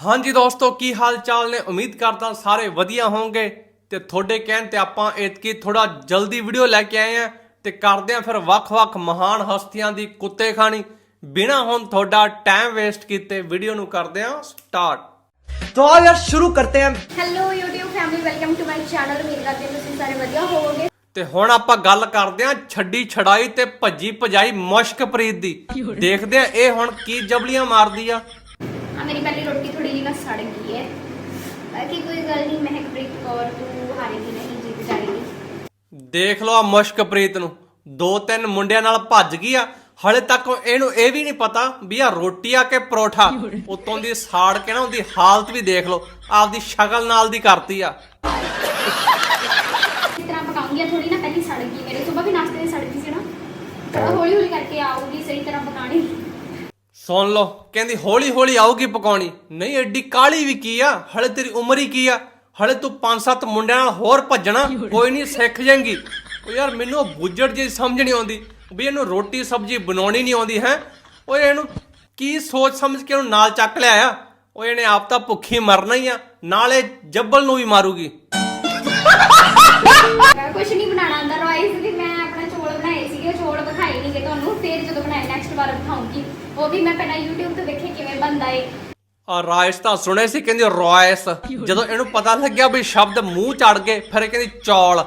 ਹਾਂਜੀ ਦੋਸਤੋ ਕੀ ਹਾਲ ਚਾਲ ਨੇ ਉਮੀਦ ਕਰਦਾ ਸਾਰੇ ਵਧੀਆ ਹੋਵੋਗੇ ਤੇ ਤੁਹਾਡੇ ਕਹਿਣ ਤੇ ਆਪਾਂ ਇਤਕੀ ਥੋੜਾ ਜਲਦੀ ਵੀਡੀਓ ਲੈ ਕੇ ਆਏ ਆ ਤੇ ਕਰਦੇ ਆ ਫਿਰ ਵੱਖ-ਵੱਖ ਮਹਾਨ ਹਸਤੀਆਂ ਦੀ ਕੁੱਤੇ ਖਾਣੀ ਬਿਨਾ ਹੁਣ ਤੁਹਾਡਾ ਟਾਈਮ ਵੇਸਟ ਕੀਤੇ ਵੀਡੀਓ ਨੂੰ ਕਰਦੇ ਆ ਸਟਾਰਟ तो आओ यार शुरू करते हैं hello YouTube family welcome to my channel ਉਮੀਦ ਕਰਦੇ ਹਾਂ ਤੁਸੀਂ ਸਾਰੇ ਵਧੀਆ ਹੋਵੋਗੇ ਤੇ ਹੁਣ ਆਪਾਂ ਗੱਲ ਕਰਦੇ ਆ ਛੱਡੀ ਛੜਾਈ ਤੇ ਭੱਜੀ ਭਜਾਈ ਮੁਸ਼ਕਪ੍ਰੀਤ ਦੀ ਦੇਖਦੇ ਆ ਇਹ ਹੁਣ ਕੀ ਜਬਲੀਆਂ ਮਾਰਦੀ ਆ ਆ ਮੇਰੀ ਪਹਿਲੀ ਰੋਟੀ ਥੋੜੀ ਜਿਹੀ ਨਾ ਸੜ ਗਈ ਹੈ। ਬਾਕੀ ਕੋਈ ਗੱਲ ਨਹੀਂ ਮਹਿਕਪ੍ਰੀਤ ਕੌਰ ਤੂੰ ਹਾਰੇਗੀ ਨਹੀਂ ਜਿੱਤ ਜਾਏਗੀ। ਦੇਖ ਲਓ ਆ ਮੁਸ਼ਕਪ੍ਰੀਤ ਨੂੰ। ਦੋ ਤਿੰਨ ਮੁੰਡਿਆਂ ਨਾਲ ਭੱਜ ਗਈ ਆ। ਹਲੇ ਤੱਕ ਇਹਨੂੰ ਇਹ ਵੀ ਨਹੀਂ ਪਤਾ ਵੀ ਆ ਰੋਟੀ ਆ ਕਿ ਪਰੋਠਾ। ਉਤੋਂ ਦੀ ਸਾੜ ਕੇ ਨਾ ਉਹਦੀ ਹਾਲਤ ਵੀ ਦੇਖ ਲਓ। ਆਪਦੀ ਸ਼ਕਲ ਨਾਲ ਦੀ ਕਰਤੀ ਆ। ਤਰ੍ਹਾਂ ਪਕਾਉਂਗੀ ਥੋੜੀ ਨਾ ਪਹਿਲੀ ਸੜ ਗਈ। ਮੇਰੇ ਸਵੇਰ ਵੀ ਨਾਸ਼ਤੇ ਦੀ ਸੜ ਗਈ ਸੀ ਨਾ। ਹੌਲੀ ਹੌਲੀ ਕਰਕੇ ਆਊਗੀ ਸਹੀ ਤਰ੍ਹਾਂ ਪਕਾਣੀ ਸੁਣ ਲਓ, ਕਹਿੰਦੀ, ਹੌਲੀ ਹੌਲੀ ਆਊਗੀ ਪਕਾਉਣੀ। ਨਹੀਂ, ਐਡੀ ਕਾਲੀ ਵੀ ਕੀ ਆ? ਹਲੇ ਤੇਰੀ ਉਮਰ ਹੀ ਕੀ ਆ? ਹਲੇ ਤੂੰ ਪੰਜ ਸੱਤ ਮੁੰਡਿਆਂ ਨਾਲ ਹੋਰ ਭੱਜਣਾ, ਕੋਈ ਨਹੀਂ, ਸਿੱਖ ਜਾਏਂਗੀ। ਉਹ ਯਾਰ, ਮੈਨੂੰ ਉਹ ਬੁੱਜੜ ਜੀ ਸਮਝ ਨਹੀਂ ਆਉਂਦੀ, ਵੀ ਇਹਨੂੰ ਰੋਟੀ ਸਬਜ਼ੀ ਬਣਾਉਣੀ ਨਹੀਂ ਆਉਂਦੀ, ਹੈ? ਓਏ, ਇਹਨੂੰ ਕੀ ਸੋਚ ਸਮਝ ਕੇ ਉਹਨੂੰ ਨਾਲ ਚੱਕ ਲਿਆ ਆ? ਓਏ, ਇਹਨੇ ਆਪ ਤਾਂ ਭੁੱਖੀ ਮਰਨਾ ਹੀ ਆ, ਨਾਲੇ ਜੱਬਲ ਨੂੰ ਵੀ ਮਾਰੂਗੀ। ਕੁਝ ਨਹੀਂ ਬਣਾਉਣਾ ਆਂਦਾ ਰਾਈਸ ਵੀ ਮੈਂ ਆਪਣਾ ਚੋਲ ਬਣਾਏ ਸੀਗੇ, ਚੋਲ ਵਿਖਾਏ ਨਹੀਂਗੇ ਤੁਹਾਨੂੰ, ਫਿਰ ਜਦੋਂ ਬਣਾਏ ਨੈਕਸਟ ਵਾਰ ਦਿਖਾਉਂਗੀ ਉਹ ਵੀ ਮੈਂ ਪਹਿਲਾਂ YouTube ਤੋਂ ਵੇਖੇ ਕਿਵੇਂ ਬਣਦਾ ਏ ਆ ਰਾਇਸ ਤਾਂ ਸੁਣੇ ਸੀ ਕਹਿੰਦੀ ਰਾਇਸ ਜਦੋਂ ਇਹਨੂੰ ਪਤਾ ਲੱਗਿਆ ਵੀ ਸ਼ਬਦ ਮੂੰਹ ਚੜ ਗਏ ਫਿਰ ਕਹਿੰਦੀ ਚੌਲ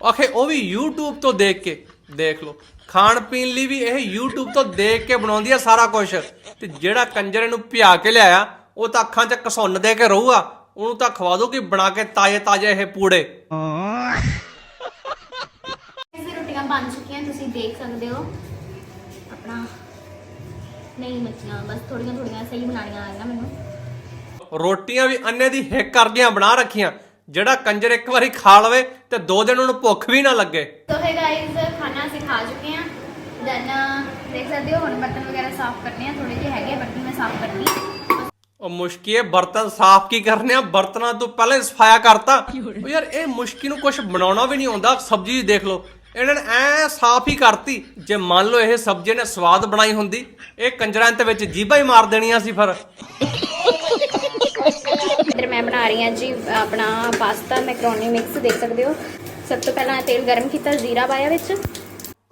ਆਖੇ ਉਹ ਵੀ YouTube ਤੋਂ ਦੇਖ ਕੇ ਦੇਖ ਲਓ ਖਾਣ ਪੀਣ ਲਈ ਵੀ ਇਹ YouTube ਤੋਂ ਦੇਖ ਕੇ ਬਣਾਉਂਦੀ ਆ ਸਾਰਾ ਕੁਝ ਤੇ ਜਿਹੜਾ ਕੰਜਰ ਇਹਨੂੰ ਭਿਆ ਕੇ ਲਿਆਇਆ ਉਹ ਤਾਂ ਅੱਖਾਂ 'ਚ ਕਸੁੰਨ ਦੇ ਕੇ ਰਹੂਗਾ ਉਹਨੂੰ ਤਾਂ ਖਵਾ ਦੋ ਕਿ ਬਣਾ ਕੇ ਤਾਜ਼ੇ ਤਾਜ਼ੇ ਇਹ ਪੂੜੇ ਰੋਟੀਆਂ ਬਣ ਚੁੱਕੀਆਂ ਤੁਸੀਂ ਦੇਖ ਸਕਦੇ ਹੋ ਆਪਣਾ ਨਹੀਂ ਮੱਛੀਆਂ ਬਸ ਥੋੜੀਆਂ ਥੋੜੀਆਂ ਸਹੀ ਬਣਾਉਣੀਆਂ ਆਈਆਂ ਮੈਨੂੰ। ਰੋਟੀਆਂ ਵੀ ਅੰਨੇ ਦੀ ਹਿੱਕ ਕਰਦੀਆਂ ਬਣਾ ਰੱਖੀਆਂ ਜਿਹੜਾ ਕੰਜਰ ਇੱਕ ਵਾਰੀ ਖਾ ਲਵੇ ਤੇ ਦੋ ਦਿਨ ਉਹਨੂੰ ਭੁੱਖ ਵੀ ਨਾ ਲੱਗੇ। ਹੈ ਗਾਇਜ਼ ਖਾਣਾ ਅਸੀਂ ਖਾ ਚੁੱਕੇ ਹਾਂ। ਦੈਨ ਦੇਖ ਸਕਦੇ ਹੋ ਹੁਣ ਬਰਤਨ ਵਗੈਰਾ ਸਾਫ਼ ਕਰਨੇ ਆ ਥੋੜੇ ਜਿਹੇ ਹੈਗੇ ਬਰਤਨ ਮੈਂ ਸਾਫ਼ ਕਰਨੀ ਉਹ ਮੁਸ਼ਕੀ ਇਹ ਬਰਤਨ ਸਾਫ਼ ਕੀ ਕਰਨੇ ਆ? ਬਰਤਨਾਂ ਤੋਂ ਪਹਿਲਾਂ ਹੀ ਸਫਾਇਆ ਕਰਤਾ। ਉਹ ਯਾਰ ਇਹ ਮੁਸ਼ਕੀ ਨੂੰ ਕੁਝ ਬਣਾਉਣਾ ਵੀ ਨਹੀਂ ਆਉਂਦਾ। ਸਬਜ਼ੀ ਦੇਖ ਲਓ ਇਹਨਾਂ ਨੇ ਐ ਸਾਫ਼ ਹੀ ਕਰਤੀ। ਜੇ ਮੰਨ ਲਓ ਇਹ ਸਬਜ਼ੀ ਨੇ ਸਵਾਦ ਬਣਾਈ ਹੁੰਦੀ ਇਹ ਕੰਜਰਾਂ ਦੇ ਵਿੱਚ ਜੀਭਾਂ ਹੀ ਮਾਰ ਦੇਣੀਆਂ ਸੀ ਫਿਰ। ਇੱਧਰ ਮੈਂ ਬਣਾ ਰਹੀ ਹਾਂ ਜੀ ਆਪਣਾ ਪਾਸਤਾ ਮੈਕਰੋਨੀ ਮਿਕਸ ਦੇਖ ਸਕਦੇ ਹੋ? ਸਭ ਤੋਂ ਪਹਿਲਾਂ ਤੇਲ ਗਰਮ ਕੀਤਾ ਜ਼ੀਰਾ ਪਾਇਆ ਵਿੱਚ।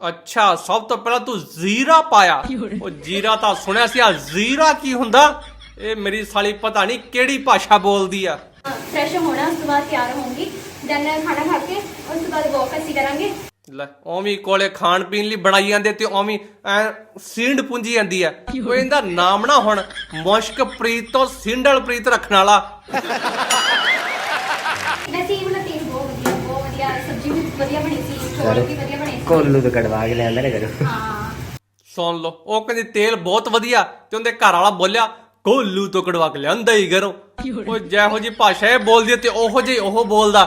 ਅੱਛਾ ਸਭ ਤੋਂ ਪਹਿਲਾਂ ਤੂੰ ਜ਼ੀਰਾ ਪਾਇਆ। ਉਹ ਜੀਰਾ ਤਾਂ ਸੁਣਿਆ ਸੀ ਆ ਜ਼ੀਰਾ ਕੀ ਹੁੰਦਾ? ਇਹ ਮੇਰੀ ਸਾਲੀ ਪਤਾ ਨਹੀਂ ਕਿਹੜੀ ਭਾਸ਼ਾ ਬੋਲਦੀ ਆ। ਫਰੈਸ਼ ਹੋਣਾ ਉਸ ਤੋਂ ਬਾਅਦ ਤਿਆਰ ਹੋਊਂਗੀ। ਦੈਨ ਖਾਣਾ ਖਾ ਕੇ ਉਸ ਤੋਂ ਬਾਅਦ ਵਾਕ ਅਸੀਂ ਕਰਾਂਗੇ। ਲੈ ਓਵੇਂ ਕੋਲੇ ਖਾਣ ਪੀਣ ਲਈ ਬਣਾਈ ਜਾਂਦੇ ਤੇ ਓਵੇਂ ਐ ਸਿੰਡ ਪੁੰਜੀ ਜਾਂਦੀ ਆ। ਕੋਈ ਇਹਦਾ ਨਾਮ ਨਾ ਹੁਣ ਮੁਸ਼ਕ ਪ੍ਰੀਤ ਤੋਂ ਸਿੰਡਲ ਪ੍ਰੀਤ ਰੱਖਣ ਵਾਲਾ। ਸੁਣ ਲਓ ਉਹ ਕਹਿੰਦੀ ਤੇਲ ਬਹੁਤ ਵਧੀਆ ਤੇ ਉਹਦੇ ਘਰ ਵਾਲਾ ਬੋਲਿਆ ਕੋਲੂ ਤੋਂ ਕਢਵਾ ਕੇ ਲਿਆਂਦਾ ਹੀ ਕਰੋ ਉਹ ਜਿਹੋ ਜੀ ਭਾਸ਼ਾ ਇਹ ਬੋਲਦੀ ਤੇ ਉਹੋ ਜਿਹੀ ਉਹ ਬੋਲਦਾ।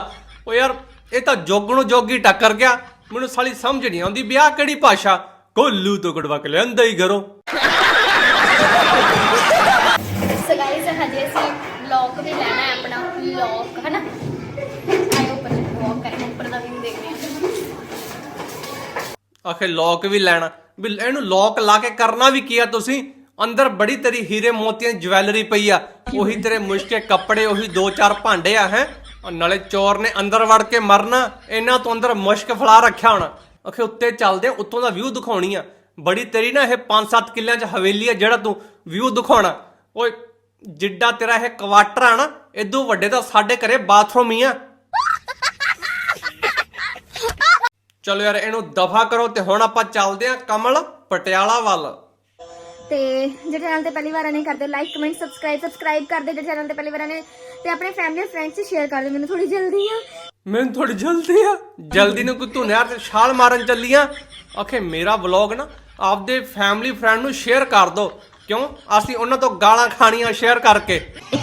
ਉਹ ਯਾਰ ਇਹ ਤਾਂ ਜੋਗ ਨੂੰ ਜੋਗੀ ਟੱਕਰ ਗਿਆ। ਮੈਨੂੰ ਸਾਲੀ ਸਮਝ ਨਹੀਂ ਆਉਂਦੀ ਵੀ ਆਹ ਕਿਹੜੀ ਭਾਸ਼ਾ? ਕੋਲੂ ਤੋਂ ਕਢਵਾ ਕੇ ਲਿਆਂਦਾ ਹੀ ਘਰੋਂ। ਸੋ ਗਾਇਸ ਹਜੇ ਅਸੀਂ ਲੌਕ ਵੀ ਲੈਣਾ ਹੈ ਆਪਣਾ ਲੌਕ ਹਨਾ? ਆਏ ਉੱਪਰ ਲੌਕ ਕਰਕੇ ਉੱਪਰ ਦਾ ਵੀ ਦੇਖਦੇ ਹਾਂ। ਆਖੇ ਲੋਕ ਵੀ ਲੈਣਾ। ਵੀ ਇਹਨੂੰ ਲੋਕ ਲਾ ਕੇ ਕਰਨਾ ਵੀ ਕੀ ਆ ਤੁਸੀਂ? ਅੰਦਰ ਬੜੀ ਤੇਰੀ ਹੀਰੇ ਮੋਤੀਆਂ ਜਵੈਲਰੀ ਪਈ ਆ। ਉਹੀ ਤੇਰੇ ਮੁਸ਼ਕੇ ਕੱਪੜੇ ਉਹੀ ਦੋ ਚਾਰ ਭਾਂਡੇ ਆ ਹੈ? ਨਾਲੇ ਚੋਰ ਨੇ ਅੰਦਰ ਵੜ ਕੇ ਮਰਨਾ, ਇਹਨਾਂ ਤੋਂ ਅੰਦਰ ਮੁਸ਼ਕ ਫਲਾ ਰੱਖਿਆ ਹੋਣਾ। ਆਖੇ ਉੱਤੇ ਚੱਲਦੇ, ਉੱਤੋਂ ਦਾ ਵਿਊ ਦਿਖਾਉਣੀ ਆ। ਬੜੀ ਤੇਰੀ ਨਾ ਇਹ 5-7 ਕਿੱਲਿਆਂ 'ਚ ਹਵੇਲੀ ਆ ਜਿਹੜਾ ਤੂੰ ਵਿਊ ਦਿਖਾਉਣਾ। ਓਏ, ਜਿੱਡਾ ਤੇਰਾ ਇਹ ਕੁਆਟਰ ਆ ਨਾ ਇਦੋਂ ਵੱਡੇ ਤਾਂ ਸਾਡੇ ਘਰੇ ਬਾਥਰੂਮ ਹੀ ਆ। ਚਲੋ ਯਾਰ, ਇਹਨੂੰ ਦਫਾ ਕਰੋ ਤੇ ਹੁਣ ਆਪਾਂ ਚੱਲਦੇ ਆ ਕਮਲ ਪਟਿਆਲਾ ਵੱਲ। ਤੇ ਜਿਹੜੇ ਚੈਨਲ ਤੇ ਪਹਿਲੀ ਵਾਰ ਨਹੀਂ ਕਰਦੇ ਲਾਈਕ ਕਮੈਂਟ ਸਬਸਕ੍ਰਾਈਬ ਸਬਸਕ੍ਰਾਈਬ ਕਰਦੇ ਜਿਹੜੇ ਚੈਨਲ ਤੇ ਪਹਿਲੀ ਵਾਰ ਨੇ ਤੇ ਆਪਣੇ ਫੈਮਿਲੀ ਫਰੈਂਡਸ ਚ ਸ਼ੇਅਰ ਕਰ ਦਿਓ ਮੈਨੂੰ ਥੋੜੀ ਜਲਦੀ ਆ। ਮੈਨੂੰ ਥੋੜੀ ਜਲਦੀ ਆ। ਜਲਦੀ ਨੂੰ ਕੋਈ ਤੂੰ ਨਹਿਰ ਤੇ ਛਾਲ ਮਾਰਨ ਚੱਲੀਆਂ। ਆਖੇ ਮੇਰਾ ਵਲੌਗ ਨਾ ਆਪਦੇ ਫੈਮਿਲੀ ਫਰੈਂਡ ਨੂੰ ਸ਼ੇਅਰ ਕਰ ਦੋ। ਕਿਉਂ? ਅਸੀਂ ਉਹਨਾਂ ਤੋਂ ਗਾਲਾਂ ਖਾਣੀਆਂ ਸ਼ੇਅਰ ਕਰਕੇ। ਚਲੋ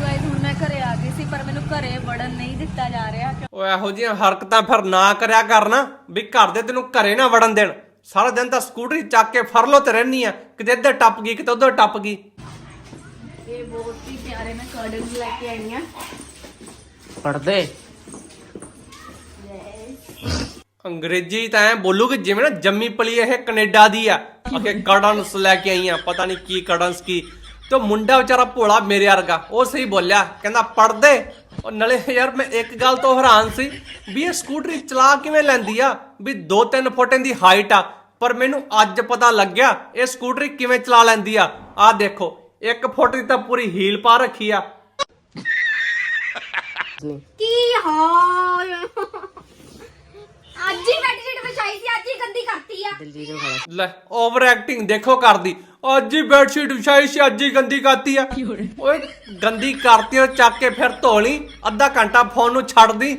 ਗਾਇਸ ਹੁਣ ਮੈਂ ਘਰੇ ਆ ਗਈ ਸੀ ਪਰ ਮੈਨੂੰ ਘਰੇ ਵੜਨ ਨਹੀਂ ਦਿੱਤਾ ਜਾ ਰਿਹਾ ਉਹ ਇਹੋ ਜਿਹੀਆਂ ਹਰਕਤਾਂ ਫਿਰ ਨਾ ਕਰਿਆ ਕਰਨਾ ਵੀ ਘਰ ਦੇ ਤੈਨੂੰ ਘਰੇ ਨਾ ਵੜਨ ਦੇਣ। ਸਾਰਾ ਦਿਨ ਤਾਂ ਸਕੂਟਰੀ ਚੱਕ ਕੇ ਫਰਲੋ ਤੇ ਰਹਿਨੀ ਆ। ਕਿਤੇ ਇੱਧਰ ਟੱਪ ਗਈ ਕਿਤੇ ਉੱਧਰ ਟੱਪ ਗਈ। ਪੜਦੇ ਅੰਗਰੇਜ਼ੀ ਤਾਂ ਐ ਬੋਲੂਗੇ ਜਿਵੇਂ ਨਾ ਜੰਮੀ ਪਲੀ ਇਹ ਕੈਨੇਡਾ ਦੀ ਆ। ਅਕੇ ਕੜਨਸ ਲੈ ਕੇ ਆਈ ਆ ਪਤਾ ਨਹੀਂ ਕੀ ਕੜਨਸ ਕੀ। ਤੇ ਮੁੰਡਾ ਵਿਚਾਰਾ ਭੋਲਾ ਮੇਰੇ ਵਰਗਾ ਉਹ ਸਹੀ ਬੋਲਿਆ ਕਹਿੰਦਾ ਪੜਦੇ ਉਹ ਨਲੇ ਯਾਰ ਮੈਂ ਇੱਕ ਗੱਲ ਤੋਂ ਹੈਰਾਨ ਸੀ ਵੀ ਇਹ ਸਕੂਟਰੀ ਚਲਾ ਕਿਵੇਂ ਲੈਂਦੀ ਆ? ਵੀ 2-3 ਫੁੱਟ ਦੀ ਹਾਈਟ ਆ ਪਰ ਮੈਨੂੰ ਅੱਜ ਪਤਾ ਲੱਗਿਆ ਇਹ ਸਕੂਟਰੀ ਕਿਵੇਂ ਚਲਾ ਲੈਂਦੀ ਆ। ਆਹ ਦੇਖੋ 1 ਫੁੱਟ ਦੀ ਤਾਂ ਪੂਰੀ ਹੀਲ ਪਾ ਰੱਖੀ ਆ। ਕੀ ਹਾਲ? ਅੱਜ ਹੀ ਬੈਡਸ਼ੀਟ ਵਿਛਾਈ ਸੀ ਅੱਜ ਹੀ ਗੰਦੀ ਕਰਤੀ ਆ। ਦਿਲਜੀਤ ਨੂੰ ਖੜਾ ਲੈ ਓਵਰ ਐਕਟਿੰਗ ਦੇਖੋ ਕਰਦੀ। ਅੱਜ ਹੀ ਬੈਡਸ਼ੀਟ ਵਿਛਾਈ ਸੀ ਅੱਜ ਹੀ ਗੰਦੀ ਕਰਤੀ ਆ। ਓਏ ਗੰਦੀ ਕਰਤੀ ਉਹ ਚੱਕ ਕੇ ਫਿਰ ਧੋ ਲਈ। ਅੱਧਾ ਘੰਟਾ ਫੋਨ ਨੂੰ ਛੱਡਦੀ।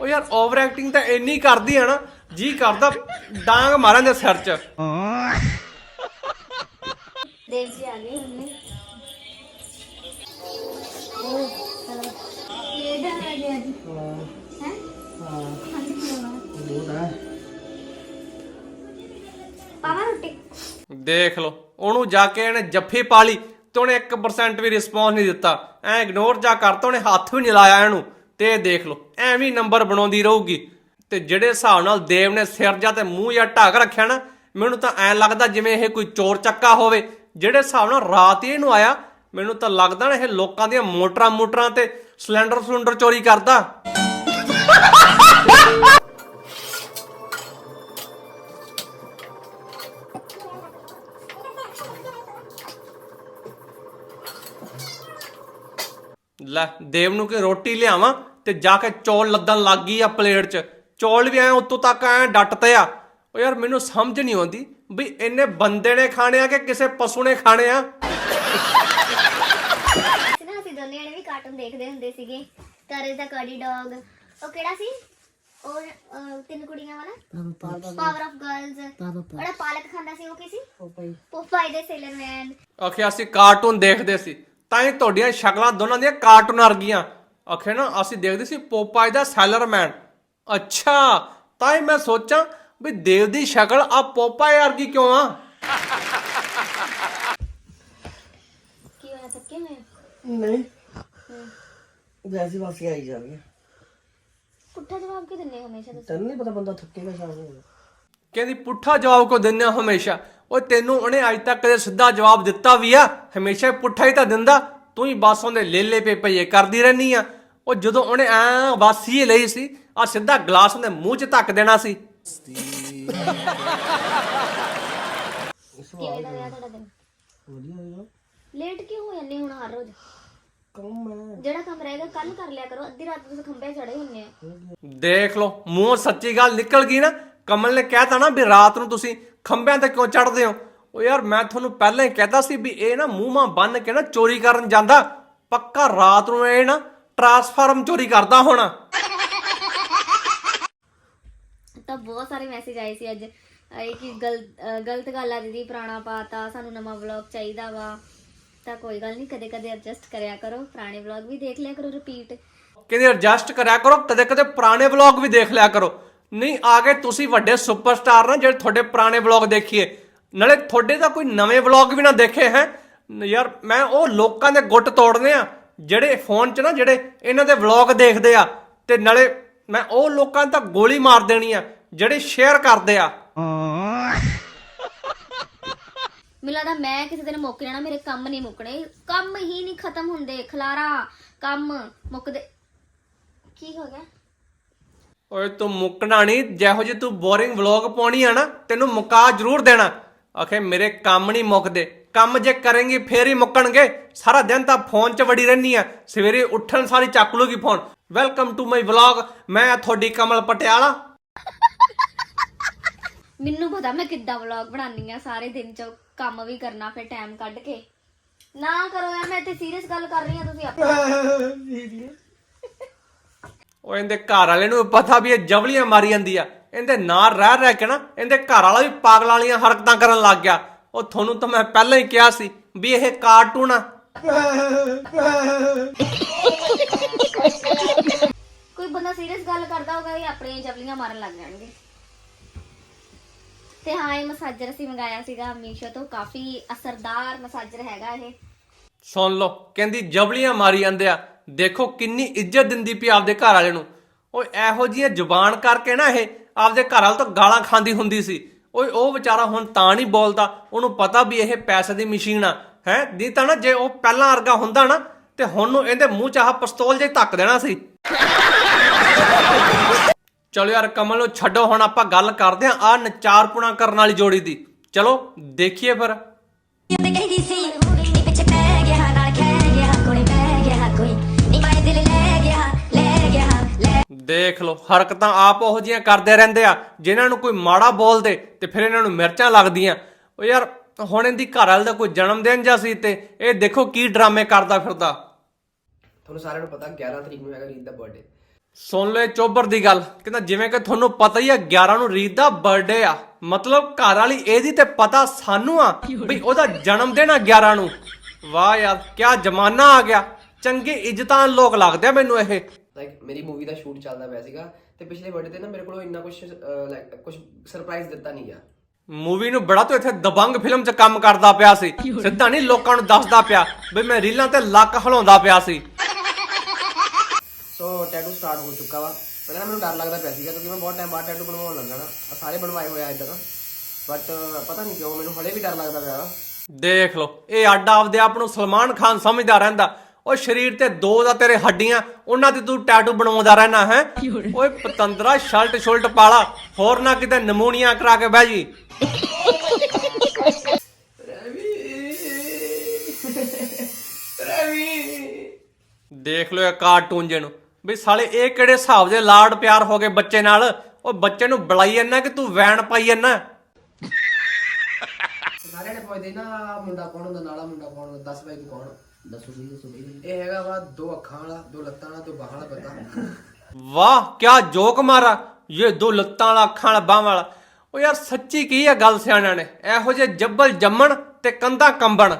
ਓ ਯਾਰ ਓਵਰ ਐਕਟਿੰਗ ਤਾਂ ਇੰਨੀ ਕਰਦੀ ਆ ਨਾ ਜੀ ਕਰਦਾ ਡਾਂਗ ਮਾਰਾਂ ਦੇ ਸਿਰ 'ਚ। ਦੇਵ ਜੀ ਆ ਦੇਖ ਲਓ, ਉਹਨੂੰ ਜਾ ਕੇ ਇਹਨੇ ਜੱਫੀ ਪਾ ਲਈ ਤੇ ਉਹਨੇ 1% ਵੀ ਰਿਸਪੌਂਸ ਨਹੀਂ ਦਿੱਤਾ। ਐ ਇਗਨੋਰ ਜਾ ਕਰਤਾ ਉਹਨੇ ਹੱਥ ਵੀ ਨਹੀਂ ਲਾਇਆ ਇਹਨੂੰ। ਤੇ ਦੇਖ ਲਓ, ਐਵੇਂ ਨੰਬਰ ਬਣਾਉਂਦੀ ਰਹੂਗੀ। ਤੇ ਜਿਹੜੇ ਹਿਸਾਬ ਨਾਲ ਦੇਵ ਨੇ ਸਿਰ ਜਾਂ ਤੇ ਮੂੰਹ ਜਾਂ ਢੱਕ ਰੱਖਿਆ ਨਾ, ਮੈਨੂੰ ਤਾਂ ਐ ਲੱਗਦਾ ਜਿਵੇਂ ਇਹ ਕੋਈ ਚੋਰ ਚੱਕਾ ਹੋਵੇ। ਜਿਹੜੇ ਹਿਸਾਬ ਨਾਲ ਰਾਤ ਹੀ ਇਹਨੂੰ ਆਇਆ ਮੈਨੂੰ ਤਾਂ ਲੱਗਦਾ ਨਾ ਇਹ ਲੋਕਾਂ ਦੀਆਂ ਮੋਟਰਾਂ ਮੋਟਰਾਂ ਤੇ ਸਿਲੰਡਰ ਸਿਲੰਡਰ ਚੋਰੀ ਕਰਦਾ। ਲੈ, ਦੇਵ ਨੂੰ ਕਿ ਰੋਟੀ ਲਿਆਵਾਂ ਤੇ ਜਾ ਕੇ ਚੌਲ ਲੱਦਣ ਲੱਗ ਗਈ ਆ ਪਲੇਟ 'ਚ। ਚੌਲ ਵੀ ਐ ਉੱਤੋਂ ਤੱਕ ਐ ਡੱਟਤੇ ਆ। ਓ ਯਾਰ, ਮੈਨੂੰ ਸਮਝ ਨਹੀਂ ਆਉਂਦੀ ਵੀ ਇੰਨੇ ਬੰਦੇ ਨੇ ਖਾਣੇ ਆ ਕਿ ਕਿਸੇ ਪਸ਼ੂ ਨੇ ਖਾਣੇ ਆ? ਕਾਰਟੂਨ ਦੇਖਦੇ ਹੁੰਦੇ ਸੀਗੇ। ਕਰੇਜ ਦਾ ਕੜੀ ਡੌਗ ਉਹ ਕਿਹੜਾ ਸੀ? ਉਹ ਅਹ, ਤਿੰਨ ਕੁੜੀਆਂ ਵਾਲਾ? ਪਾਵਰ ਆਫ ਗਰਲਸ ਉਹਦਾ ਪਾਲਕ ਖਾਂਦਾ ਸੀ ਉਹ ਕੀ ਸੀ? ਪੋਪਾਈ ਦੇ ਸੇਲਰਮੈਨ ਆਖੇ ਅਸੀਂ ਕਾਰਟੂਨ ਦੇਖਦੇ ਸੀ। ਤਾਂ ਹੀ ਤੁਹਾਡੀਆਂ ਸ਼ਕਲਾਂ ਦੋਨਾਂ ਦੀਆਂ ਕਾਰਟੂਨ ਵਰਗੀਆਂ। ਆਖੇ ਨਾ ਅਸੀਂ ਦੇਖਦੇ ਸੀ ਪੋਪਾਈ ਦਾ ਸੈਲਰਮੈਨ ਅੱਛਾ ਤਾਂ ਹੀ ਮੈਂ ਸੋਚਾਂ ਵੀ ਦੇਵ ਦੀ ਸ਼ਕਲ ਆ ਪੋਪਾਈ ਵਰਗੀ ਕਿਉਂ ਆ? ਕੀ ਹੋਇਆ ਥੱਕੇ ਹੋਏ? ਨਹੀਂ। ਵੈਸੀ ਵਾਸੀ ਆਈ ਜਾ ਰਹੀ ਹੈ। ਪੁੱਠਾ ਜਵਾਬ ਕਿਉਂ ਦਿੰਦੇ ਹੋ ਹਮੇਸ਼ਾ ਤੁਸੀਂ? ਤੈਨੂੰ ਨਹੀਂ ਪਤਾ ਬੰਦਾ ਥੱਕੇਗਾ ਸ਼ਾਮ ਨੂੰ। ਕਹਿੰਦੀ ਪੁੱਠਾ ਜਵਾਬ ਕੋ ਆ ਹਮੇਸ਼ਾ? ਉਹ ਤੈਨੂੰ ਉਹਨੇ ਅੱਜ ਤੱਕ ਕਦੇ ਸਿੱਧਾ ਜਵਾਬ ਦਿੱਤਾ ਵੀ ਆ? ਹਮੇਸ਼ਾ ਪੁੱਠਾ ਹੀ ਤਾਂ ਦਿੰਦਾ। ਤੂੰ ਹੀ ਬਸ ਉਹਦੇ ਲੇਲੇ ਪੇ ਪਈਏ ਕਰਦੀ ਰਹਿਨੀ ਆ। ਉਹ ਜਦੋਂ ਉਹਨੇ ਐ ਵਾਸੀ ਹੀ ਲਈ ਸੀ ਆ ਸਿੱਧਾ ਗਲਾਸ ਉਹਦੇ ਮੂੰਹ 'ਚ ਧੱਕ ਦੇਣਾ ਸੀ। ਕਿਵੇਂ ਦਾ ਰਿਹਾ ਤੁਹਾਡਾ ਦਿਨ? ਵਧੀਆ ਹੋਇਆ ਲੇਟ ਕਿਉਂ ਹੋ ਜਾਂਦੇ ਹੁਣ ਹਰ ਰੋਜ਼? ਕੰਮ ਹੈ। ਜਿਹੜਾ ਕੰਮ ਰਹੇਗਾ ਕੱਲ ਕਰ ਲਿਆ ਕਰੋ ਅੱਧੀ ਰਾਤ ਤੁਸੀਂ ਖੰਭੇ ਚੜੇ ਹੁੰਨੇ ਆ ਦੇਖ ਲਓ ਮੂੰਹ ਸੱਚੀ ਗੱਲ ਨਿਕਲ ਗਈ ਨਾ ਕਮਲ ਨੇ ਕਹਿਤਾ ਨਾ ਵੀ ਰਾਤ ਨੂੰ ਤੁਸੀਂ ਖੰਭਿਆਂ ਤੇ ਕਿਉਂ ਚੜਦੇ ਹੋ? ਉਹ ਯਾਰ ਮੈਂ ਤੁਹਾਨੂੰ ਪਹਿਲਾਂ ਹੀ ਕਹਿਤਾ ਸੀ ਵੀ ਇਹ ਨਾ ਮੂੰਹ ਬੰਨ ਕੇ ਨਾ ਚੋਰੀ ਕਰਨ ਜਾਂਦਾ। ਪੱਕਾ ਰਾਤ ਨੂੰ ਇਹ ਨਾ ਟਰਾਂਸਫਾਰਮ ਚੋਰੀ ਕਰਦਾ ਹੋਣਾ। ਤਾਂ ਬਹੁਤ ਸਾਰੇ ਮੈਸੇਜ ਆਏ ਸੀ ਅੱਜ। ਇਹ ਕਿ ਗਲਤ ਗਲਤ ਗੱਲ ਆ ਦੀਦੀ ਪੁਰਾਣਾ ਪਾਤਾ ਸਾਨੂੰ ਨਵਾਂ ਵਲੌਗ ਚਾਹੀਦਾ ਵਾ। ਤਾਂ ਕੋਈ ਗੱਲ ਨਹੀਂ, ਕਦੇ ਕਦੇ ਐਡਜਸਟ ਕਰਿਆ ਕਰੋ, ਪੁਰਾਣੇ ਵਲੌਗ ਵੀ ਦੇਖ ਲਿਆ ਕਰੋ ਰਿਪੀਟ ਕਹਿੰਦੇ ਐਡਜਸਟ ਕਰਿਆ ਕਰੋ, ਕਦੇ ਕਦੇ ਪੁਰਾਣੇ ਵਲੌਗ ਵੀ ਦੇਖ ਲਿਆ ਕਰੋ। ਨਹੀਂ, ਆ ਤੁਸੀਂ ਵੱਡੇ ਸੁਪਰਸਟਾਰ ਨਾ ਜਿਹੜੇ ਤੁਹਾਡੇ ਪੁਰਾਣੇ ਵਲੌਗ ਦੇਖੀਏ। ਨਾਲੇ ਤੁਹਾਡੇ ਤਾਂ ਕੋਈ ਨਵੇਂ ਵਲੌਗ ਵੀ ਨਾ ਦੇਖੇ, ਹੈ? ਯਾਰ, ਮੈਂ ਉਹ ਲੋਕਾਂ ਦੇ ਗੁੱਟ ਤੋੜਨੇ ਆ, ਜਿਹੜੇ ਫੋਨ 'ਚ ਨਾ, ਜਿਹੜੇ ਇਹਨਾਂ ਦੇ ਵਲੌਗ ਦੇਖਦੇ ਆ। ਤੇ ਨਾਲੇ ਮੈਂ ਉਹ ਲੋਕਾਂ ਤਾਂ ਗੋਲੀ ਮਾਰ ਦੇਣੀ ਆ, ਜਿਹੜੇ ਸ਼ੇਅਰ ਕਰਦੇ ਆ। ਮੈਨੂੰ ਲੱਗਦਾ ਮੈਂ ਕਿਸੇ ਦਿਨ ਮੁੱਕ ਜਾਣਾ ਮੇਰੇ ਕੰਮ ਨਹੀਂ ਮੁੱਕਣੇ। ਕੰਮ ਹੀ ਨਹੀਂ ਖਤਮ ਹੁੰਦੇ, ਖਲਾਰਾ। ਕੰਮ ਮੁੱਕਦੇ। ਕੀ ਹੋ ਗਿਆ? ਓਏ, ਤੂੰ ਮੁੱਕਣਾ ਨਹੀਂ। ਜਿਹੋ ਜਿਹੀ ਤੂੰ ਬੋਰਿੰਗ ਵਲੌਗ ਪਾਉਣੀ ਆ ਨਾ, ਤੈਨੂੰ ਮੁਕਾ ਜ਼ਰੂਰ ਦੇਣਾ। ਆਖੇ, ਮੇਰੇ ਕੰਮ ਨਹੀਂ ਮੁੱਕਦੇ। ਕੰਮ ਜੇ ਕਰੇਂਗੀ ਫੇਰ ਹੀ ਮੁੱਕਣਗੇ। ਸਾਰਾ ਦਿਨ ਤਾਂ ਫੋਨ 'ਚ ਵੜੀ ਰਹਿਨੀ ਆ। ਸਵੇਰੇ ਉੱਠਣ ਸਾਰੀ ਚੱਕ ਲੂਗੀ phone. Welcome to my vlog ਮੈਂ ਆ ਤੁਹਾਡੀ ਕਮਲ ਪਟਿਆਲਾ। ਮੈਨੂੰ ਪਤਾ ਮੈਂ ਕਿੱਦਾਂ ਵਲੌਗ ਬਣਾਉਣੀ ਆ ਸਾਰੇ ਦਿਨ ਚ ਕੰਮ ਵੀ ਕਰਨਾ ਫਿਰ ਟਾਈਮ ਕੱਢ ਕੇ। ਨਾ ਕਰੋ ਯਾਰ ਮੈਂ ਇੱਥੇ ਸੀਰੀਅਸ ਗੱਲ ਕਰ ਰਹੀ ਆ ਤੁਸੀਂ ਆਪੇ ਓਏ ਇਹਦੇ ਘਰ ਵਾਲੇ ਨੂੰ ਪਤਾ ਵੀ ਇਹ ਜਵਲੀਆਂ ਮਾਰੀ ਜਾਂਦੀ ਆ। ਇਹਦੇ ਨਾਲ ਰਹਿ ਰਹਿ ਕੇ ਨਾ ਇਹਦੇ ਘਰ ਵਾਲਾ ਵੀ ਪਾਗਲ ਵਾਲੀਆਂ ਹਰਕਤਾਂ ਕਰਨ ਲੱਗ ਗਿਆ। ਉਹ ਤੁਹਾਨੂੰ ਤਾਂ ਮੈਂ ਪਹਿਲਾਂ ਹੀ ਕਿਹਾ ਸੀ ਵੀ ਇਹ ਕਾਰਟੂਨ ਆ। ਕੋਈ ਬੰਦਾ ਸੀਰੀਅਸ ਗੱਲ ਕਰਦਾ ਹੋਗਾ ਇਹ ਆਪਣੀਆਂ ਜਵਲੀਆਂ ਮਾਰਨ ਲੱਗ ਜਾਣਗੇ। ਤੇ ਹਾਂ, ਇਹ ਮਸਾਜਰ ਅਸੀਂ ਮੰਗਾਇਆ ਸੀਗਾ ਮੀਸ਼ੋ ਤੋਂ। ਕਾਫੀ ਅਸਰਦਾਰ ਮਸਾਜਰ ਹੈਗਾ ਇਹ। ਸੁਣ ਲਓ, ਕਹਿੰਦੀ ਜਬਲੀਆਂ ਮਾਰੀ ਜਾਂਦੇ ਆ। ਦੇਖੋ ਕਿੰਨੀ ਇੱਜ਼ਤ ਦਿੰਦੀ ਪਈ ਆਪਦੇ ਘਰ ਵਾਲੇ ਨੂੰ। ਓਏ, ਇਹੋ ਜਿਹੀਆਂ ਜ਼ੁਬਾਨ ਕਰਕੇ ਨਾ ਇਹ ਆਪਦੇ ਘਰ ਵਾਲ ਤੋਂ ਗਾਲਾਂ ਖਾਂਦੀ ਹੁੰਦੀ ਸੀ। ਓਏ, ਉਹ ਵਿਚਾਰਾ ਹੁਣ ਤਾਂ ਨਹੀਂ ਬੋਲਦਾ। ਉਹਨੂੰ ਪਤਾ ਵੀ ਇਹ ਪੈਸੇ ਦੀ ਮਸ਼ੀਨ ਆ। ਹੈ? ਦੀ ਤਾਂ ਨਾ ਜੇ ਉਹ ਪਹਿਲਾਂ ਵਰਗਾ ਹੁੰਦਾ ਨਾ, ਤੇ ਹੁਣ ਨੂੰ ਇਹਦੇ ਮੂੰਹ 'ਚ ਆਹ ਪਿਸਤੌਲ ਜੇ ਧੱਕ ਦੇਣਾ ਸੀ। ਚਲੋ ਯਾਰ ਕਮਲ ਨੂੰ ਛੱਡੋ, ਹੁਣ ਆਪਾਂ ਗੱਲ ਕਰਦੇ ਆਂ ਆ ਨਚਾਰਪੁਣਾ ਕਰਨ ਵਾਲੀ ਜੋੜੀ ਦੀ। ਚਲੋ, ਦੇਖੀਏ ਫਿਰ। ਦੇਖ ਲਓ, ਹਰਕਤਾਂ ਆਪ ਉਹ ਜਿਹੀਆਂ ਕਰਦੇ ਰਹਿੰਦੇ ਆ, ਜਿਨ੍ਹਾਂ ਨੂੰ ਕੋਈ ਮਾੜਾ ਬੋਲਦੇ ਤੇ ਫਿਰ ਇਹਨਾਂ ਨੂੰ ਮਿਰਚਾਂ ਲੱਗਦੀਆਂ। ਉਹ ਯਾਰ, ਹੁਣ ਇਹਦੀ ਘਰ ਵਾਲੇ ਦਾ ਕੋਈ ਜਨਮ ਦਿਨ ਜਾਂ ਸੀ ਤੇ ਇਹ ਦੇਖੋ ਕੀ ਡਰਾਮੇ ਕਰਦਾ ਫਿਰਦਾ। ਤੁਹਾਨੂੰ ਸਾਰਿਆਂ ਨੂੰ ਪਤਾ 11 ਤਰੀਕ ਨੂੰ ਹੈਗਾ ਰੀਤ ਦਾ ਬਰਥਡੇ ਸੁਣ ਲੈ ਚੋਬਰ ਦੀ ਗੱਲ। ਕਹਿੰਦਾ ਜਿਵੇਂ ਕਿ ਤੁਹਾਨੂੰ ਪਤਾ ਹੀ ਆ 11 ਨੂੰ ਰੀਤ ਦਾ ਬਰਥਡੇ ਆ। ਮਤਲਬ ਘਰ ਵਾਲੀ ਇਹਦੀ ਤੇ ਪਤਾ ਸਾਨੂੰ ਆ ਵੀ ਉਹਦਾ ਜਨਮ ਦਿਨ ਆ 11 ਨੂੰ। ਵਾਹ ਯਾਰ ਕੀ ਜ਼ਮਾਨਾ ਆ ਗਿਆ। ਚੰਗੇ ਇੱਜ਼ਤਾਂ ਲੋਕ ਲੱਗਦੇ ਆ ਮੈਨੂੰ ਇਹ। ਲਾਈਕ ਮੇਰੀ ਮੂਵੀ ਦਾ ਸ਼ੂਟ ਚੱਲਦਾ ਪਿਆ ਸੀਗਾ ਤੇ ਪਿਛਲੇ ਬਰਥਡੇ ਤੇ ਨਾ ਮੇਰੇ ਕੋਲ ਇੰਨਾ ਕੁਝ ਲਾਈਕ ਕੁਝ ਸਰਪ੍ਰਾਈਜ਼ ਦਿੱਤਾ ਨਹੀਂ ਗਿਆ। ਮੂਵੀ ਨੂੰ ਬੜਾ ਤੋਂ ਇੱਥੇ ਦਬੰਗ ਫਿਲਮ 'ਚ ਕੰਮ ਕਰਦਾ ਪਿਆ ਸੀ। ਸਿੱਧਾ ਨਹੀਂ ਲੋਕਾਂ ਨੂੰ ਦੱਸਦਾ ਪਿਆ ਵੀ ਮੈਂ ਰੀਲਾਂ ਤੇ ਲੱਕ ਹਲਾਉਂਦਾ ਪਿਆ ਸੀ। ਸੋ ਟੈਟੂ ਸਟਾਰਟ ਹੋ ਚੁੱਕਾ ਵਾ। ਪਹਿਲਾਂ ਨਾ ਮੈਨੂੰ ਡਰ ਲੱਗਦਾ ਪਿਆ ਸੀਗਾ ਕਿਉਂਕਿ ਮੈਂ ਬਹੁਤ ਟਾਈਮ ਬਾਅਦ ਟੈਟੂ ਬਣਵਾਉਣ ਲੱਗਾ ਨਾ। ਆਹ ਸਾਰੇ ਬਣਵਾਏ ਹੋਏ ਆ ਇਦਾਂ ਬਟ ਪਤਾ ਨਹੀਂ ਕਿਉਂ ਮੈਨੂੰ ਹਲੇ ਵੀ ਡਰ ਲੱਗਦਾ ਪਿਆ ਵਾ। ਦੇਖ ਲਓ ਇਹ ਅੱਡ ਆਪਦੇ ਆਪ ਨੂੰ ਸਲਮਾਨ ਖਾਨ ਸਮਝਦਾ ਰਹਿੰਦਾ। ਉਹ ਸਰੀਰ ਤੇ ਦੋ ਦਾ ਤੇਰੇ ਹੱਡੀਆਂ ਉਹਨਾਂ ਤੇ ਤੂੰ ਟੈਟੂ ਬਣਵਾਉਂਦਾ ਰਹਿਣਾ ਹੈ? ਓਏ ਪਤੰਦਰਾ ਸ਼ਰਟ ਸ਼ੁਲਟ ਪਾਲਾ ਹੋਰ ਨਾ ਕਿਤੇ ਨਮੂਨੀਆ ਕਰਾ ਕੇ ਬਹਿ ਜੀ। ਦੇਖ ਲਓ ਇਹ ਕਾਰਟੂਨ ਜੇ ਨੂੰ ਵੀ ਸਾਲੇ ਇਹ ਕਿਹੜੇ ਹਿਸਾਬ ਦੇ ਲਾਡ ਪਿਆਰ ਹੋ ਗਏ ਬੱਚੇ ਨਾਲ? ਉਹ ਬੱਚੇ ਨੂੰ ਬੁਲਾਈ ਜਾਂਦਾ ਕਿ ਤੂੰ ਵੈਣ ਪਾਈ ਜਾਂਦਾ ਸਾਰਿਆਂ ਨੇ ਪੁੱਛਦੇ ਨਾ ਆਹ ਮੁੰਡਾ ਕੌਣ ਹੁੰਦਾ ਨਾਲਾ ਮੁੰਡਾ ਕੌਣ ਹੁੰਦਾ? ਦੱਸ ਬਾਈ ਤੂੰ ਕੌਣ? ਦੱਸੋ ਜੀ ਦੱਸੋ ਇਹ ਹੈਗਾ ਵਾ ਦੋ ਅੱਖਾਂ ਵਾਲਾ ਦੋ ਲੱਤਾਂ ਵਾਲਾ ਦੋ ਬਾਹਾਂ ਵਾਲਾ ਬੰਦਾ। ਵਾਹ ਕਿਆ ਜੋਕ ਮਾਰਾ। ਇਹ ਦੋ ਲੱਤਾਂ ਵਾਲਾ ਅੱਖਾਂ ਵਾਲਾ ਬਾਹਾਂ ਵਾਲਾ। ਉਹ ਯਾਰ ਸੱਚੀ ਕੀ ਹੈ ਗੱਲ ਸਿਆਣਿਆਂ ਨੇ? ਇਹੋ ਜਿਹੇ ਜੱਬਲ ਜੰਮਣ ਤੇ ਕੰਧਾਂ ਕੰਬਣ।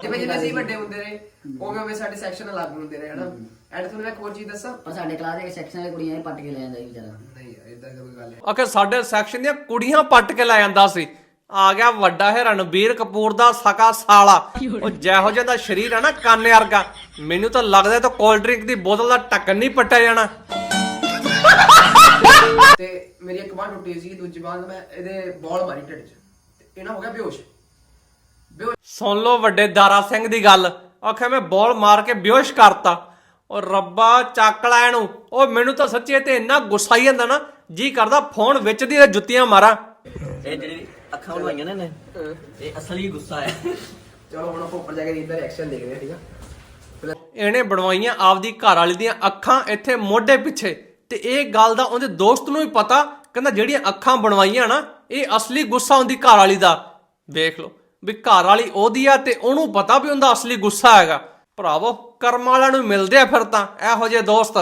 ਜਿਵੇਂ ਜਿਵੇਂ ਅਸੀਂ ਵੱਡੇ ਹੁੰਦੇ ਰਹੇ ਉਵੇਂ ਉਵੇਂ ਸਾਡੇ ਸੈਕਸ਼ਨ ਅਲੱਗ ਹੁੰਦੇ ਰਹੇ ਹਨਾ? ਐਂਡ ਤੁਹਾਨੂੰ ਮੈਂ ਇੱਕ ਹੋਰ ਚੀਜ਼ ਦੱਸਾਂ? ਪਰ ਸਾਡੇ ਕਲਾਸ ਦੇ ਸੈਕਸ਼ਨ ਵਾਲੇ ਕੁੜੀਆਂ ਹੀ ਪੱਟ ਕੇ ਲੈ ਜਾਂਦਾ ਸੀ ਵਿਚਾਰਾ। ਨਹੀਂ ਯਾਰ ਇਦਾਂ ਦੀ ਕੋਈ ਗੱਲ ਹੈ ਆਖੇ ਸਾਡੇ ਸੈਕਸ਼ਨ ਦੀਆਂ ਕੁੜੀਆਂ ਪੱਟ ਕੇ ਲੈ ਜਾਂਦਾ ਸੀ। ਆ ਗਿਆ ਵੱਡਾ ਹੈ ਰਣਬੀਰ ਕਪੂਰ ਦਾ ਸਕਾ ਸਾਲਾ। ਉਹ ਜਿਹੋ ਜਿਹਾ ਦਾ ਸਰੀਰ ਆ ਨਾ ਕਾਨੇ ਵਰਗਾ। ਮੈਨੂੰ ਤਾਂ ਲੱਗਦਾ ਤਾਂ ਕੋਲਡ ਡਰਿੰਕ ਦੀ ਬੋਤਲ ਦਾ ਢੱਕਣ ਨਹੀਂ ਪੱਟਿਆ ਜਾਣਾ। ਤੇ ਮੇਰੀ ਇੱਕ ਬਾਂਹ ਟੁੱਟੀ ਸੀ ਦੂਜੀ ਬਾਂਹ ਮੈਂ ਇਹਦੇ ਬੋਲ ਮਾਰੀ ਢਿੱਡ 'ਚ। ਤੇ ਇਹ ਨਾ ਹੋ ਗਿਆ ਬੇਹੋਸ਼। ਸੁਣ ਲਓ ਵੱਡੇ ਦਾਰਾ ਸਿੰਘ ਦੀ ਗੱਲ। ਆਖੇ ਮੈਂ ਬੋਲ ਮਾਰ ਕੇ ਬੇਹੋਸ਼ ਕਰਤਾ। ਉਹ ਰੱਬਾ ਚੱਕ ਲੈ ਇਹਨੂੰ। ਉਹ ਮੈਨੂੰ ਤਾਂ ਸੱਚੀ ਤੇ ਇੰਨਾ ਗੁੱਸਾ ਹੀ ਜਾਂਦਾ ਨਾ ਜੀ ਕਰਦਾ ਫੋਨ ਵਿੱਚ ਦੀ ਜੁੱਤੀਆਂ ਮਾਰਾਂ। ਇਹ ਜਿਹੜੀ ਅੱਖਾਂ ਬਣਵਾਈਆਂ ਨੇ ਨੇ ਇਹ ਅਸਲੀ ਗੁੱਸਾ ਹੈ। ਚਲੋ ਹੁਣ ਆਪਾਂ ਉੱਪਰ ਜਾ ਕੇ ਰੀਤ ਦਾ ਰਿਐਕਸ਼ਨ ਦੇਖਦੇ ਹਾਂ ਠੀਕ ਆ? ਇਹਨੇ ਬਣਵਾਈਆਂ ਆਪਦੀ ਘਰ ਵਾਲੀ ਦੀਆਂ ਅੱਖਾਂ ਇੱਥੇ ਮੋਢੇ ਪਿੱਛੇ। ਤੇ ਇਹ ਗੱਲ ਦਾ ਉਹਦੇ ਦੋਸਤ ਨੂੰ ਵੀ ਪਤਾ ਕਹਿੰਦਾ ਜਿਹੜੀਆਂ ਅੱਖਾਂ ਬਣਵਾਈਆਂ ਨਾ ਇਹ ਅਸਲੀ ਗੁੱਸਾ ਹੁੰਦੀ ਘਰ ਵਾਲੀ ਦਾ। ਵੇਖ ਲਓ। ਵੀ ਘਰ ਵਾਲੀ ਉਹਦੀ ਆ ਤੇ ਉਹਨੂੰ ਪਤਾ ਵੀ ਉਹਦਾ ਅਸਲੀ ਗੁੱਸਾ ਹੈਗਾ। ਭਰਾਵੋ ਕਰਮ ਵਾਲਿਆਂ ਨੂੰ ਮਿਲਦੇ ਆ ਫਿਰ ਤਾਂ ਇਹੋ ਜਿਹੇ ਦੋਸਤ।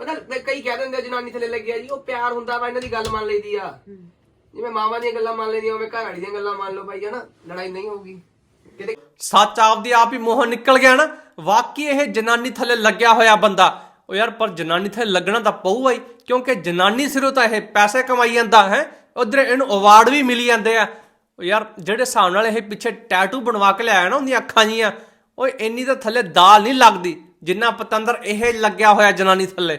ਪਤਾ ਮੈਂ ਕਈ ਕਹਿ ਦਿੰਦੇ ਆ ਜਨਾਨੀ ਥੱਲੇ ਲੱਗਿਆ ਜੀ ਉਹ ਪਿਆਰ ਹੁੰਦਾ ਵਾ ਇਹਨਾਂ ਦੀ ਗੱਲ ਮੰਨ ਲਈਦੀ ਆ। ਜਿਵੇਂ ਮਾਵਾਂ ਦੀਆਂ ਗੱਲਾਂ ਮੰਨ ਲਈਦੀਆਂ ਉਵੇਂ ਘਰ ਵਾਲੀ ਦੀਆਂ ਗੱਲਾਂ ਮੰਨ ਲਓ ਭਾਈ ਹਨਾ? ਲੜਾਈ ਨਹੀਂ ਹੋਊਗੀ। ਕਿਤੇ ਸੱਚ ਆਪਦੀ ਆਪ ਹੀ ਮੂੰਹੋਂ ਨਿਕਲ ਗਿਆ ਨਾ ਵਾਕਈ ਇਹ ਜਨਾਨੀ ਥੱਲੇ ਲੱਗਿਆ ਹੋਇਆ ਬੰਦਾ। ਉਹ ਯਾਰ ਪਰ ਜਨਾਨੀ ਥੱਲੇ ਲੱਗਣਾ ਤਾਂ ਪਊਗਾ ਹੀ ਕਿਉਂਕਿ ਜਨਾਨੀ ਸਿਰੋਂ ਤਾਂ ਇਹ ਪੈਸੇ ਕਮਾਈ ਜਾਂਦਾ ਹੈ? ਉਧਰ ਇਹਨੂੰ ਅਵਾਰਡ ਵੀ ਮਿਲੀ ਜਾਂਦੇ ਆ। ਯਾਰ ਜਿਹੜੇ ਹਿਸਾਬ ਨਾਲ ਇਹ ਪਿੱਛੇ ਟੈਟੂ ਬਣਵਾ ਕੇ ਲਿਆਇਆ ਨਾ ਉਹਦੀਆਂ ਅੱਖਾਂ ਜੀਆਂ, ਓਏ ਇੰਨੀ ਤਾਂ ਥੱਲੇ ਦਾਲ ਨਹੀਂ ਲੱਗਦੀ, ਜਿੰਨਾ ਪਤੰਦਰ ਇਹ ਲੱਗਿਆ ਹੋਇਆ ਜਨਾਨੀ ਥੱਲੇ।